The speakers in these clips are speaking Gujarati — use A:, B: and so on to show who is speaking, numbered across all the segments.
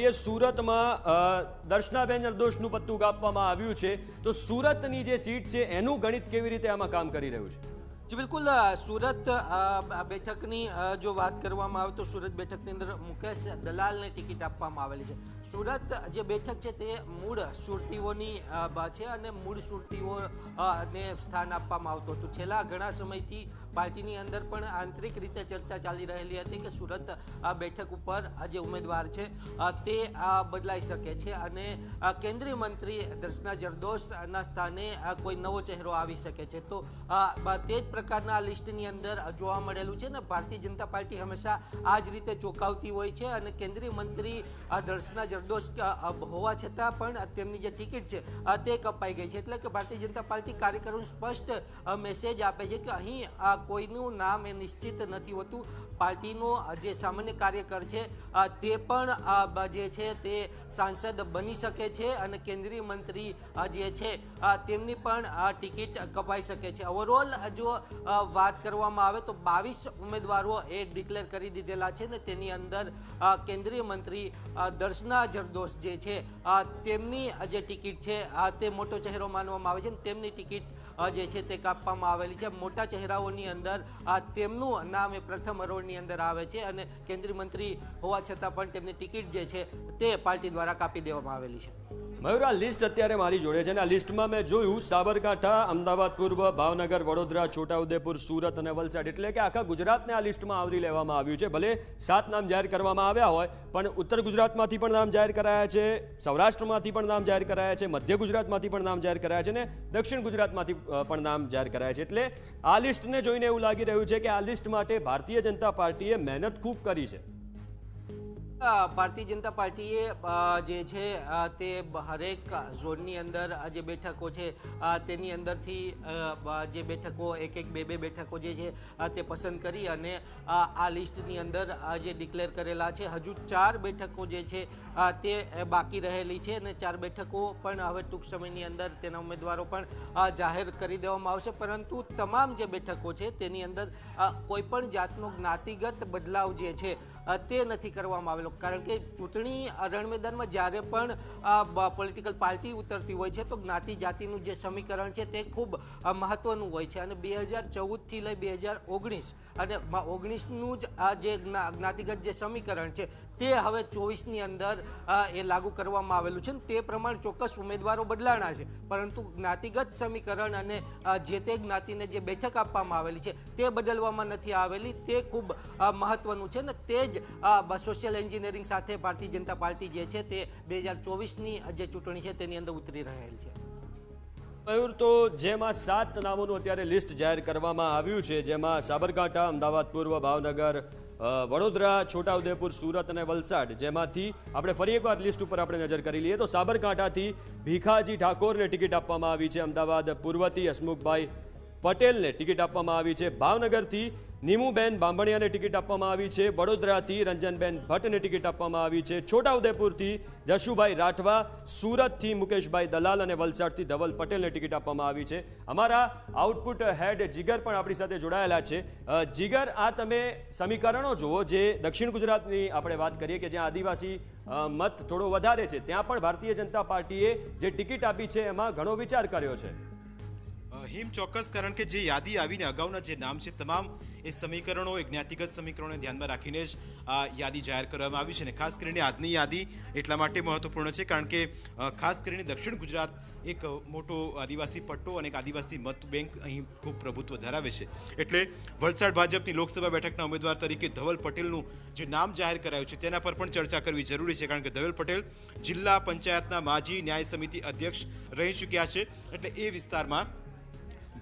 A: કરીએ, સુરતમાં દર્શનાબેન નિર્દોષનું પત્તું કાપવામાં આવ્યું છે. તો સુરતની જે સીટ છે, એનું ગણિત કેવી રીતે આમાં કામ કરી રહ્યું છે?
B: જી, બિલકુલ સુરત બેઠકની જો વાત કરવામાં આવે તો સુરત બેઠકની અંદર મુકેશ દલાલને ટિકિટ આપવામાં આવેલી છે. સુરત જે બેઠક છે, તે મૂળ સુરતીઓની છે અને મૂળ સુરતીઓ ને સ્થાન આપવામાં આવતું હતું. છેલ્લા ઘણા સમયથી પાર્ટીની અંદર પણ આંતરિક રીતે ચર્ચા ચાલી રહેલી હતી કે સુરત બેઠક ઉપર જે ઉમેદવાર છે તે બદલાઈ શકે છે અને કેન્દ્રીય મંત્રી દર્શના જરદોશના સ્થાને કોઈ નવો ચહેરો આવી શકે છે. તો તે જ પ્રકારના લિસ્ટની અંદર જોવા મળેલું છે ને ભારતીય જનતા પાર્ટી હંમેશા આ જ રીતે ચોંકાવતી હોય છે અને કેન્દ્રીય મંત્રી દર્શના જરદોશ હોવા છતાં પણ તેમની જે ટિકિટ છે તે કપાઈ ગઈ છે. એટલે કે ભારતીય જનતા પાર્ટી કાર્યકરોને સ્પષ્ટ મેસેજ આપે છે કે અહીં કોઈનું નામ એ નિશ્ચિત નથી હોતું. પાર્ટીનો જે સામાન્ય કાર્યકર છે તે પણ જે છે તે સાંસદ બની શકે છે અને કેન્દ્રીય મંત્રી જે છે તેમની પણ ટિકિટ કપાઈ શકે છે. ઓવરઓલ જો વાત કરવામાં આવે તો બાવીસ ઉમેદવારો એ ડિક્લેર કરી દીધેલા છે ને તેની અંદર કેન્દ્રીય મંત્રી દર્શના જરદોશ જે છે તેમની જે ટિકિટ છે તે મોટો ચહેરો માનવામાં આવે છે તેમની ટિકિટ જે છે તે કાપવામાં આવેલી છે. મોટા ચહેરાઓની અંદર તેમનું નામ એ પ્રથમ હરોળની અંદર આવે છે અને કેન્દ્રીય મંત્રી હોવા છતાં પણ તેમની ટિકિટ જે છે તે પાર્ટી દ્વારા કાપી દેવામાં આવેલી છે.
A: મયુર, આ લિસ્ટ અત્યારે મારી જોડે છે અને આ લિસ્ટમાં મેં જોયું સાબરકાંઠા, અમદાવાદ પૂર્વ, ભાવનગર, વડોદરા, છોટાઉદેપુર, સુરત અને વલસાડ. એટલે કે આખા ગુજરાતને આ લિસ્ટમાં આવરી લેવામાં આવ્યું છે. ભલે સાત નામ જાહેર કરવામાં આવ્યા હોય, પણ ઉત્તર ગુજરાતમાંથી પણ નામ જાહેર કરાયા છે, સૌરાષ્ટ્રમાંથી પણ નામ જાહેર કરાયા છે, મધ્ય ગુજરાતમાંથી પણ નામ જાહેર કરાયા છે અને દક્ષિણ ગુજરાતમાંથી પણ નામ જાહેર કરાયા છે. એટલે આ લિસ્ટને જોઈને એવું લાગી રહ્યું છે કે આ લિસ્ટ માટે ભારતીય જનતા પાર્ટીએ મહેનત ખૂબ કરી છે.
B: ભારતીય જનતા પાર્ટીએ જે છે તે હરેક ઝોનની અંદર જે બેઠકો છે તેની અંદરથી જે બેઠકો, એક એક બે બે બેઠકો જે છે તે પસંદ કરી અને આ લિસ્ટની અંદર જે ડિક્લેર કરેલા છે, હજુ ચાર બેઠકો જે છે તે બાકી રહેલી છે અને ચાર બેઠકો પણ હવે ટૂંક સમયની અંદર તેના ઉમેદવારો પણ જાહેર કરી દેવામાં આવશે. પરંતુ તમામ જે બેઠકો છે, તેની અંદર કોઈપણ કોઈ પણ જાતનો જ્ઞાતિગત બદલાવ જે છે તે નથી કરવામાં આવેલો. કારણ કે ચૂંટણી રણમેદાનમાં જ્યારે પણ પોલિટિકલ પાર્ટી ઉતરતી હોય છે, તો જ્ઞાતિ જાતિનું જે સમીકરણ છે તે ખૂબ મહત્ત્વનું હોય છે. અને બે હજાર ચૌદથી લઈ બે હજાર ઓગણીસ અને ઓગણીસનું જ આ જે જ્ઞાતિગત જે સમીકરણ છે તે હવે ચોવીસની અંદર એ લાગુ કરવામાં આવેલું છે તે પ્રમાણે ચોક્કસ ઉમેદવારો બદલાણા છે. પરંતુ જ્ઞાતિગત સમીકરણ અને જે તે જ્ઞાતિને જે બેઠક આપવામાં આવેલી છે તે બદલવામાં નથી આવેલી. તે ખૂબ મહત્વનું છે ને તે જ સોશિયલ એન્જિનિયરિંગ સાથે ભારતીય જનતા પાર્ટી જે છે તે બે હજાર ચોવીસની જે ચૂંટણી છે તેની અંદર ઉતરી રહેલ છે.
A: મયુર, તો જેમાં સાત નામોનું અત્યારે લિસ્ટ જાહેર કરવામાં આવ્યું છે, જેમાં સાબરકાંઠા, અમદાવાદ, પૂર્વ ભાવનગર વડોદરા, છોટાઉદેપુર, સુરત અને વલસાડ, જેમાંથી આપણે ફરી એકવાર લિસ્ટ ઉપર આપણે નજર કરી લઈએ તો સાબરકાંઠાથી ભીખાજી ઠાકોરને ટિકિટ આપવામાં આવી છે, અમદાવાદ પૂર્વથી હસમુખભાઈ પટેલને ટિકિટ આપવામાં આવી છે, ભાવનગરથી નીમુબેન બાંભણિયાને ટિકિટ આપવામાં આવી છે. વડોદરાથી રંજનબેન ભટ્ટને ટિકિટ આપવામાં આવી છે. છોટાઉદેપુરથી જશુભાઈ રાઠવા, સુરતથી મુકેશભાઈ દલાલ અને વલસાડથી ધવલ પટેલને ટિકિટ આપવામાં આવી છે. અમારા આઉટપુટ હેડ જીગર પણ આપણી સાથે જોડાયેલા છે. જીગર, આ તમે સમીકરણો જુઓ જે દક્ષિણ ગુજરાતની આપણે વાત કરીએ કે જ્યાં આદિવાસી મત થોડો વધારે છે, ત્યાં પણ ભારતીય જનતા પાર્ટીએ જે ટિકિટ આપી છે એમાં ઘણો વિચાર કર્યો છે.
C: હિમ ચોક્કસ કારણ કે જે યાદી આવીને અગાઉના જે નામ છે તમામ એ સમીકરણો, એ જ્ઞાતિગત સમીકરણોને ધ્યાનમાં રાખીને જ આ યાદી જાહેર કરવામાં આવી છે અને ખાસ કરીને આજની યાદી એટલા માટે મહત્વપૂર્ણ છે કારણ કે ખાસ કરીને દક્ષિણ ગુજરાત એક મોટો આદિવાસી પટ્ટો અને એક આદિવાસી મત બેંક અહીં ખૂબ પ્રભુત્વ ધરાવે છે. એટલે વલસાડ ભાજપની લોકસભા બેઠકના ઉમેદવાર તરીકે ધવલ પટેલનું જે નામ જાહેર કરાયું છે તેના પર પણ ચર્ચા કરવી જરૂરી છે કારણ કે ધવલ પટેલ જિલ્લા પંચાયતના માજી ન્યાય સમિતિ અધ્યક્ષ રહી ચૂક્યા છે. એટલે એ વિસ્તારમાં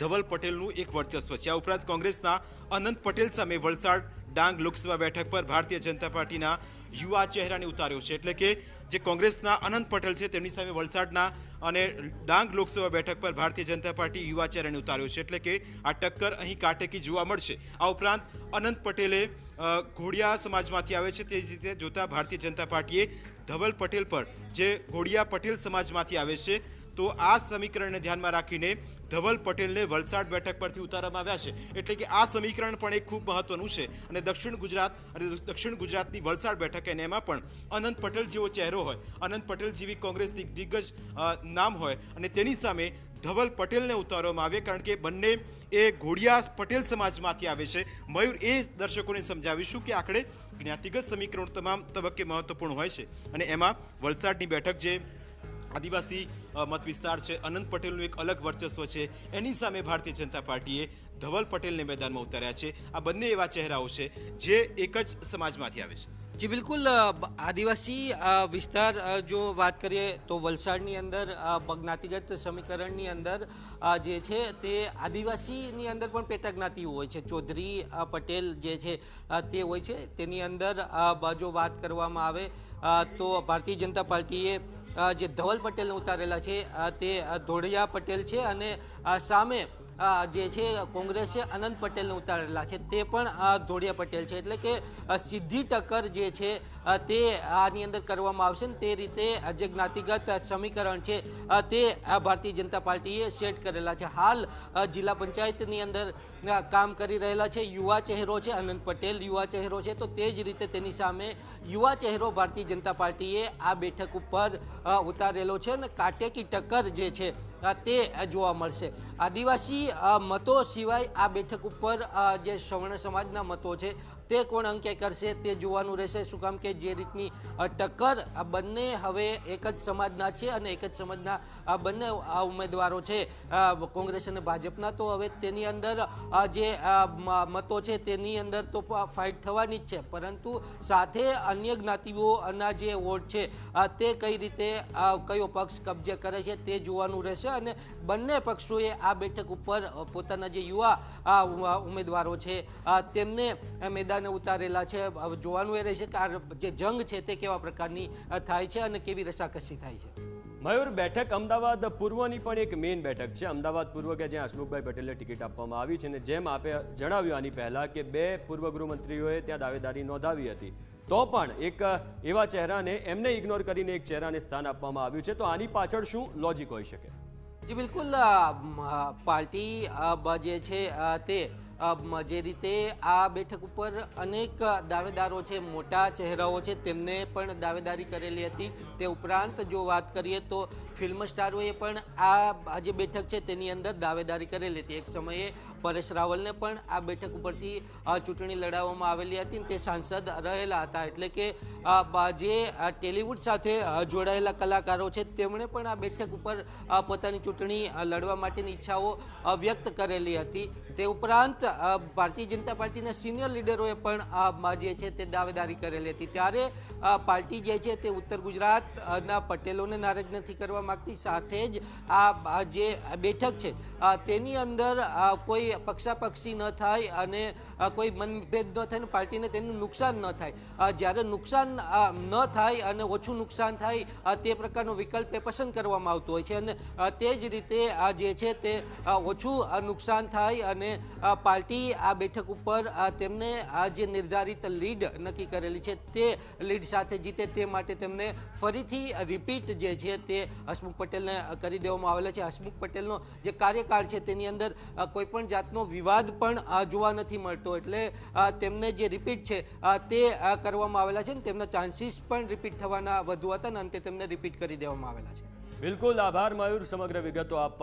C: ધવલ પટેલનું એક વર્ચસ્વ છે. આ ઉપરાંત કોંગ્રેસના અનંત પટેલ સામે વલસાડ ડાંગ લોકસભા બેઠક પર ભારતીય જનતા પાર્ટીના યુવા ચહેરાને ઉતાર્યો છે. એટલે કે જે કોંગ્રેસના અનંત પટેલ છે, તેમની સામે વલસાડના અને ડાંગ લોકસભા બેઠક પર ભારતીય જનતા પાર્ટી યુવા ચહેરાને ઉતાર્યો છે. એટલે કે આ ટક્કર અહીં કાટેકી જોવા મળશે. આ ઉપરાંત અનંત પટેલે ઘોડિયા સમાજમાંથી આવે છે. તે રીતે જોતા ભારતીય જનતા પાર્ટીએ ધવલ પટેલ પર જે ઘોડિયા પટેલ સમાજમાંથી આવે છે તો આ સમીકરણને ધ્યાનમાં રાખીને ધવલ પટેલને વલસાડ બેઠક પરથી ઉતારવામાં આવ્યા છે. એટલે કે આ સમીકરણ પણ એક ખૂબ મહત્વનું છે. અને દક્ષિણ ગુજરાત અને દક્ષિણ ગુજરાતની વલસાડ બેઠક અને એમાં પણ અનંત પટેલ જેવો ચહેરો હોય, અનંત પટેલ જેવી કોંગ્રેસની દિગ્ગજ નામ હોય અને તેની સામે ધવલ પટેલને ઉતારવામાં આવે કારણ કે બંને એ ઘોડિયા પટેલ સમાજમાંથી આવે છે. મયુર એ દર્શકોને સમજાવીશું કે આખરે જ્ઞાતિગત સમીકરણ તમામ તબક્કે મહત્વપૂર્ણ હોય છે. અને એમાં વલસાડની બેઠક જે આદિવાસી મત વિસ્તાર છે. અનંત પટેલનું એક અલગ વર્ચસ્વ છે. એની સામે ભારતીય જનતા પાર્ટીએ ધવલ પટેલને મેદાનમાં ઉતાર્યા છે. આ બંને એવા ચહેરાઓ છે જે એક જ સમાજમાંથી આવે છે.
B: જી, બિલકુલ. આદિવાસી વિસ્તાર જો વાત કરીએ તો વલસાડની અંદર જ્ઞાતિગત સમીકરણની અંદર જે છે તે આદિવાસીની અંદર પણ પેટા જ્ઞાતિઓ હોય છે. ચૌધરી પટેલ જે છે તે હોય છે. તેની અંદર જો વાત કરવામાં આવે તો ભારતીય જનતા પાર્ટીએ જે ધવલ પટેલને ઉતારેલા છે તે ધોળિયા પટેલ છે અને સામે જે છે, કોંગ્રેસે અનંત પટેલને ઉતારેલા છે, તે પણ ધોળિયા પટેલ છે. એટલે કે સીધી ટક્કર જે છે તે આની અંદર કરવામાં આવશે ને તે રીતે જે જ્ઞાતિગત સમીકરણ છે તે ભારતીય જનતા પાર્ટીએ સેટ કરેલા છે. હાલ જિલ્લા પંચાયતની અંદર કામ કરી રહેલા છે, યુવા ચહેરો છે, અનંત પટેલ યુવા ચહેરો છે. તો તે જ રીતે તેની સામે યુવા ચહેરો ભારતીય જનતા પાર્ટીએ આ બેઠક ઉપર ઉતારેલો છે અને કાટેકી ટક્કર જે છે તે જોવા મળશે. આદિવાસી મતો સિવાય આ બેઠક ઉપર જે સવર્ણ સમાજના મતો છે તે કોણ અંકે કરશે તે જોવાનું રહેશે. શું કામ કે જે રીતની ટક્કર આ બંને હવે એક જ સમાજના છે અને એક જ સમાજના આ બંને આ ઉમેદવારો છે. કોંગ્રેસ અને ભાજપના. તો હવે તેની અંદર જે મતો છે તેની અંદર તો ફાઇટ થવાની જ છે. પરંતુ સાથે અન્ય જ્ઞાતિઓના જે વોટ છે તે કઈ રીતે કયો પક્ષ કબજે કરે છે તે જોવાનું રહેશે અને બંને પક્ષોએ આ બેઠક ઉપર પોતાના જે યુવા ઉમેદવારો છે તેમને અ, મેદાને ઉતારેલા છે. જોવાનું એ રહેશે કે આ જે જંગ છે તે કેવા પ્રકારની થાય છે અને કેવી રસાકસી થાય છે.
A: મયુર બેઠક અમદાવાદ પૂર્વની પણ એક મેઇન બેઠક છે. અમદાવાદ પૂર્વ કે જ્યાં હસમુખભાઈ પટેલને ટિકિટ આપવામાં આવી છે અને જેમ આપે જણાવ્યું આની પહેલા કે બે પૂર્વ ગૃહમંત્રીઓએ ત્યાં દાવેદારી નોંધાવી હતી. તો પણ એક એવા ચહેરાને એમને ઇગ્નોર કરીને એક ચહેરાને સ્થાન આપવામાં આવ્યું છે. તો આની પાછળ શું લોજિક હોઈ શકે?
B: જી બિલકુલ પાર્ટી જે છે તે જે રીતે આ બેઠક ઉપર અનેક દાવેદારો છે, મોટા ચહેરાઓ છે, તેમને પણ દાવેદારી કરેલી હતી. તે ઉપરાંત જો વાત કરીએ તો ફિલ્મ સ્ટારોએ પણ આ જે બેઠક છે તેની અંદર દાવેદારી કરેલી હતી. એક સમયે પરેશ રાવલને પણ આ બેઠક ઉપરથી ચૂંટણી લડાવવામાં આવેલી હતી તે સાંસદ રહેલા હતા. એટલે કે જે ટેલિવૂડ સાથે જોડાયેલા કલાકારો છે, તેમણે પણ આ બેઠક ઉપર પોતાની ચૂંટણી લડવા માટેની ઈચ્છાઓ વ્યક્ત કરેલી હતી. તે ઉપરાંત ભારતીય જનતા પાર્ટીના સિનિયર લીડરોએ પણ જે છે તે દાવેદારી કરેલી હતી. ત્યારે પાર્ટી જે છે તે ઉત્તર ગુજરાતના પટેલોને નારાજ નથી કરવા માંગતી. સાથે જ આ જે બેઠક છે તેની અંદર કોઈ પક્ષાપક્ષી ન થાય અને કોઈ મનભેદ ન થાય અને પાર્ટીને તેનું નુકસાન ન થાય. જ્યારે નુકસાન ન થાય અને ઓછું નુકસાન થાય તે પ્રકારનો વિકલ્પ એ પસંદ કરવામાં આવતો હોય છે. અને તે જ રીતે આ જે છે તે ઓછું નુકસાન થાય અને અ, પાર્ટી આ બેઠક ઉપર તેમને આ જે નિર્ધારિત લીડ નક્કી કરેલી છે તે લીડ સાથે જીતે તે માટે તેમને ફરીથી રિપીટ જે છે તે હસમુખ પટેલને કરી દેવામાં આવેલો છે. હસમુખ પટેલનો જે કાર્યકાળ છે તેની અંદર કોઈપણ જાતનો વિવાદ પણ જોવા નથી મળતો. એટલે તેમને જે રિપીટ છે તે કરવામાં આવેલા છે ને તેમના ચાન્સીસ પણ રિપીટ થવાના વધુ હતા ને અંતે તેમને રિપીટ કરી દેવામાં આવેલા છે.
A: બિલકુલ આભાર, મયુર, સમગ્ર વિગતો આપવા